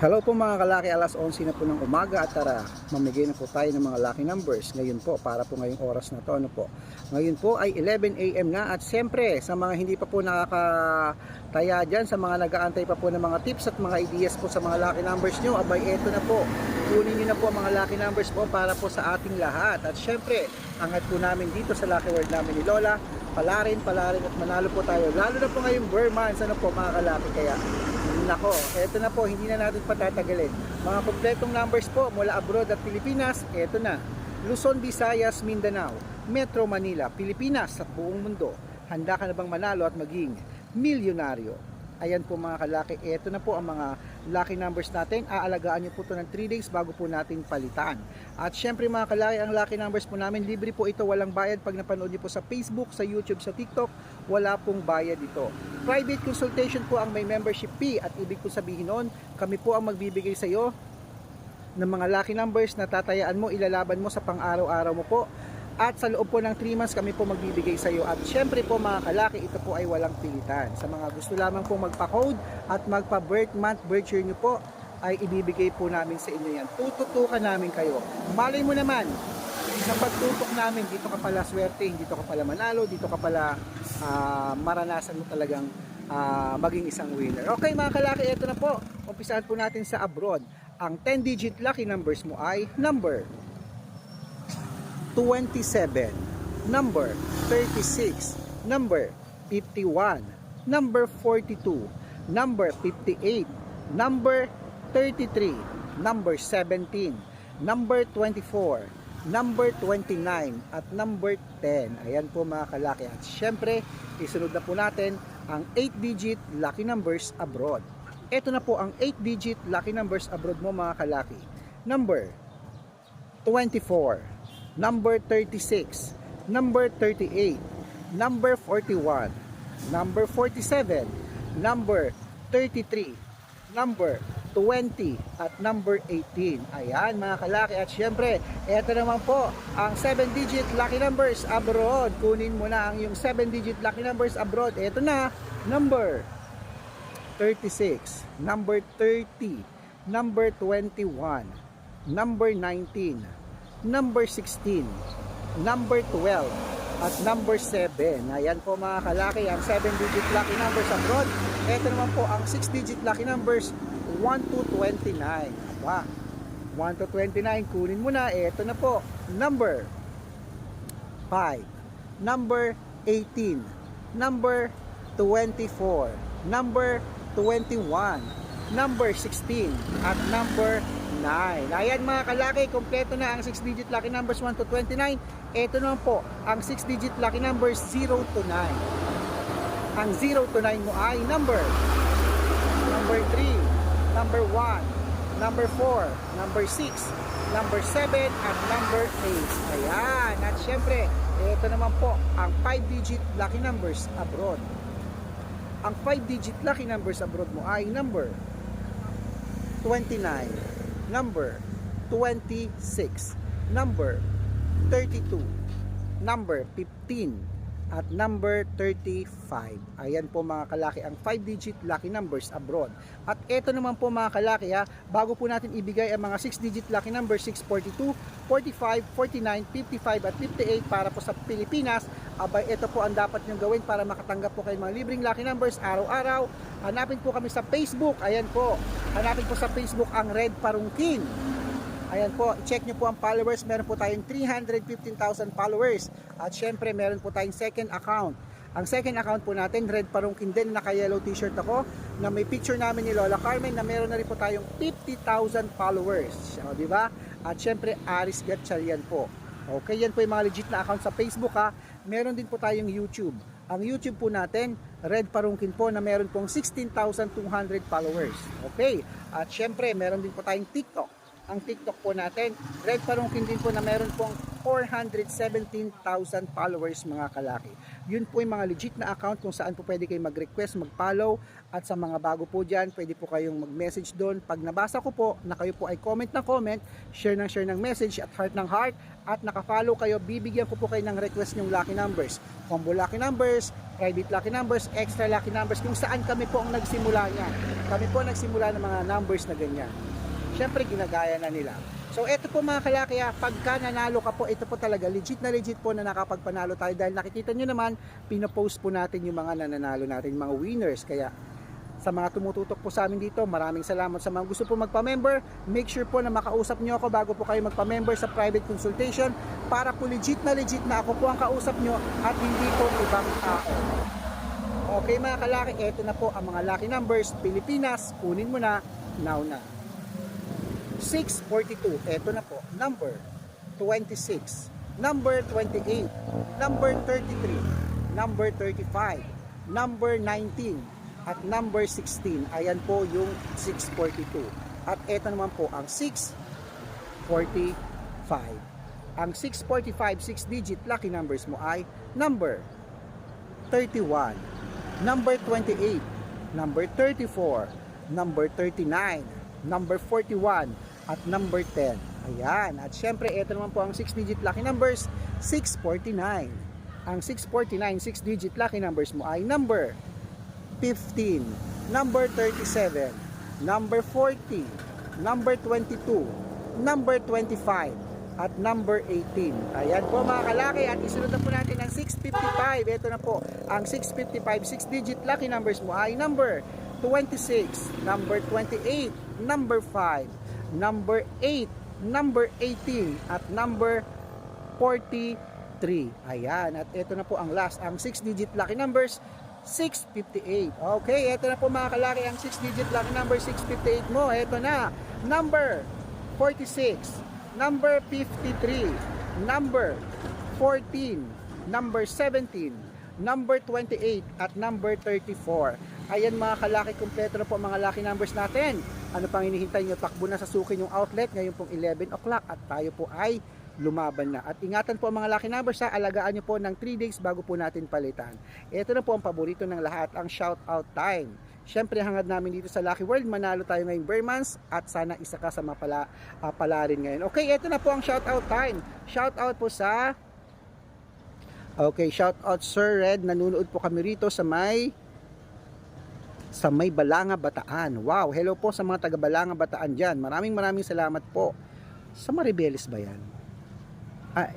Hello po mga kalaki, alas 11 na po ng umaga at tara, mamigay na po tayo ng mga lucky numbers. Ngayon po, para po ngayong oras na to, ano po. Ngayon po ay 11 a.m. na at siyempre, sa mga hindi pa po nakakataya dyan, sa mga nag-aantay pa po ng mga tips at mga ideas po sa mga lucky numbers nyo, abay eto na po. Kunin nyo na po ang mga lucky numbers po para po sa ating lahat. At siyempre, angat po namin dito sa lucky word namin ni Lola, palarin, palarin at manalo po tayo. Lalo na po ngayong Burr months, ano po mga kalaki, kaya Nako, eto na po, hindi na natin patatagalin. Mga kompletong numbers po mula abroad at Pilipinas, eto na. Luzon, Visayas, Mindanao, Metro Manila, Pilipinas at buong mundo. Handa ka na bang manalo at maging milyonaryo? Ayan po mga kalaki, eto na po ang mga lucky numbers natin. Aalagaan nyo po ito ng 3 days bago po natin palitan. At syempre mga kalaki, ang lucky numbers po namin, libre po ito, walang bayad. Pag napanood nyo po sa Facebook, sa YouTube, sa TikTok, wala pong bayad ito. Private consultation po ang may membership fee at ibig po sabihin nun, kami po ang magbibigay sa iyo ng mga lucky numbers na tatayaan mo, ilalaban mo sa pang-araw-araw mo po. At sa loob po ng 3 months kami po magbibigay sa iyo. At syempre po mga kalaki, ito po ay walang pilitan. Sa mga gusto lamang po magpa-code at magpa-birth month, birth year nyo po, ay ibibigay po namin sa inyo yan. Tututukan namin kayo. Malay mo naman, sa pagtutok namin, dito ka pala swerte, dito ka pala manalo, dito ka pala ah, maranasan mo talagang ah, maging isang winner. Okay mga kalaki, ito na po. Umpisahan po natin sa abroad. Ang 10-digit lucky numbers mo ay number 27, number 36, number 51, number 42, number 58, number 33, number 17, number 24, number 29, at number 10. Ayan po mga kalaki. At syempre, isunod na po natin ang 8-digit lucky numbers abroad. Ito na po ang 8-digit lucky numbers abroad mo mga kalaki. Number 24, number 36, number 38, number 41, number 47, number 33, number 20 at number 18. Ayan mga kalaki at syempre, eto naman po ang 7-digit lucky numbers abroad. Kunin mo na ang yung 7-digit lucky numbers abroad. Eto na, number 36, number 30, number 21, number 19, number 16, number 12, at number 7. Ayan po mga kalaki, ang 7-digit lucky numbers abroad. Ito naman po ang 6-digit lucky numbers 1 to 29. Aba, 1 to 29, kunin mo na. Ito na po, number 5, number 18, number 24, number 21, number 16, at number 9. Ayan mga kalaki, kompleto na ang 6-digit lucky numbers 1 to 29. Ito naman po, ang 6-digit lucky numbers 0 to 9. Ang 0 to 9 mo ay number number 3, number 1, number 4, number 6, number 7, at number 8. Ayan. At syempre, ito naman po, ang 5-digit lucky numbers abroad. Ang 5-digit lucky numbers abroad mo ay number 29, number 26, number 32, number 15, at number 35. Ayan po mga kalaki ang 5-digit lucky numbers abroad. At ito naman po mga kalaki ha, bago po natin ibigay ang mga 6-digit lucky numbers 642, 45, 49, 55 at 58 para po sa Pilipinas, abay ito po ang dapat nyo gawin para makatanggap po kayo mga libreng lucky numbers araw-araw. Hanapin po kami sa Facebook. Ayan po. Hanapin po sa Facebook ang Red Parungkin. Ayan po, check nyo po ang followers. Meron po tayong 315,000 followers. At syempre, meron po tayong second account. Ang second account po natin, Red Parungkin din, naka-yellow t-shirt ako, na may picture namin ni Lola Carmen na meron na rin po tayong 50,000 followers. O, di ba? At syempre, Aris Gatchalian po. Okay, yan po yung mga legit na account sa Facebook ha. Meron din po tayong YouTube. Ang YouTube po natin, Red Parungkin po na meron pong 16,200 followers. Okay, at syempre, meron din po tayong TikTok ang TikTok po natin. Red Parungkin din po na meron pong 417,000 followers mga kalaki. Yun po yung mga legit na account kung saan po pwede kayo mag-request, mag-follow. At sa mga bago po dyan, pwede po kayong mag-message doon. Pag nabasa ko po na kayo po ay comment ng comment, share ng share ng message at heart ng heart, at nakafollow kayo, bibigyan ko po kayo ng request yung lucky numbers. Combo lucky numbers, private lucky numbers, extra lucky numbers, kung saan kami po ang nagsimula niyan. Kami po nagsimula ng mga numbers na ganyan. Siyempre, ginagaya na nila. So, ito po mga kalakya, pagka nanalo ka po, ito po talaga, legit na legit po na nakapagpanalo tayo dahil nakikita nyo naman, pinopost po natin yung mga nananalo natin, mga winners. Kaya, sa mga tumututok po sa amin dito, maraming salamat sa mga gusto po magpa-member. Make sure po na makausap nyo ako bago po kayo magpa-member sa private consultation para po legit na legit na ako po ang kausap nyo at hindi po ibang tao. Okay mga kalaki, ito na po ang mga lucky numbers. Pilipinas, kunin mo na, now na. 642, ito na po, number 26, number 28, number 33, number 35, number 19, at number 16. Ayan po yung 642. At ito naman po ang 645. Ang 645, 6 digit lucky numbers mo ay number 31, number 28, number 34, number 39, number 41, at number 10. Ayan. At syempre, ito naman po ang 6-digit lucky numbers, 649. Ang 649, 6-digit lucky numbers mo ay number 15, number 37, number 40, number 22, number 25, at number 18. Ayan po mga kalaki at isunod na po natin ang 655. Ito na po ang 655 6-digit lucky numbers mo ay number 26, number 28, number 5, number 8, number 18 at number 43. Ayan, at ito na po ang last, ang 6-digit lucky numbers 658. Okay, ito na po mga kalaki ang 6-digit lucky number 658 mo. Ito na, number 46, number 53, number 14, number 17, number 28, at number 34. Ayan mga kalaki, kompleto na po ang mga lucky numbers natin. Ano pang hinihintay nyo? Takbo na sa sukin yung outlet ngayon pong 11 o'clock at tayo po ay lumaban na. At ingatan po ang mga lucky numbers ha, alagaan nyo po ng 3 days bago po natin palitan. Ito na po ang paborito ng lahat, ang shout out time. Siyempre hangad namin dito sa Lucky World, manalo tayo ngayong Bermans at sana isa ka sa mapala, uh, pala rin ngayon. Okay, ito na po ang shout out time. Shout out po sa Okay, shout out Sir Red, nanonood po kami rito sa may sa may Balanga Bataan. Wow, hello po sa mga taga Balanga Bataan diyan. Maraming maraming salamat po. Sa Maribeles ba 'yan? Ah,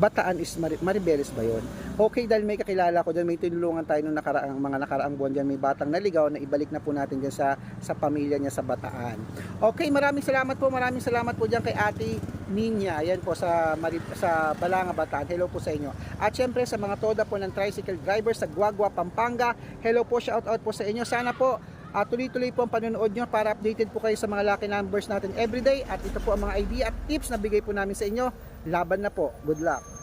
Bataan is Mar- Maribeles ba 'yon? Okay, dahil may kakilala ko diyan, may tinulungan tayo nung nakaraang mga nakaraang buwan diyan, may batang naligaw na ibalik na po natin diyan sa sa pamilya niya sa Bataan. Okay, maraming salamat po, maraming salamat po diyan kay Ate Ninya. Ayan po sa Marib- sa Balanga Bataan. Hello po sa inyo. At syempre sa mga toda po ng tricycle driver sa Guagua, Pampanga. Hello po, shout out po sa inyo. Sana po at tuloy-tuloy po ang panonood nyo para updated po kayo sa mga lucky numbers natin everyday at ito po ang mga idea at tips na bigay po namin sa inyo. Laban na po. Good luck.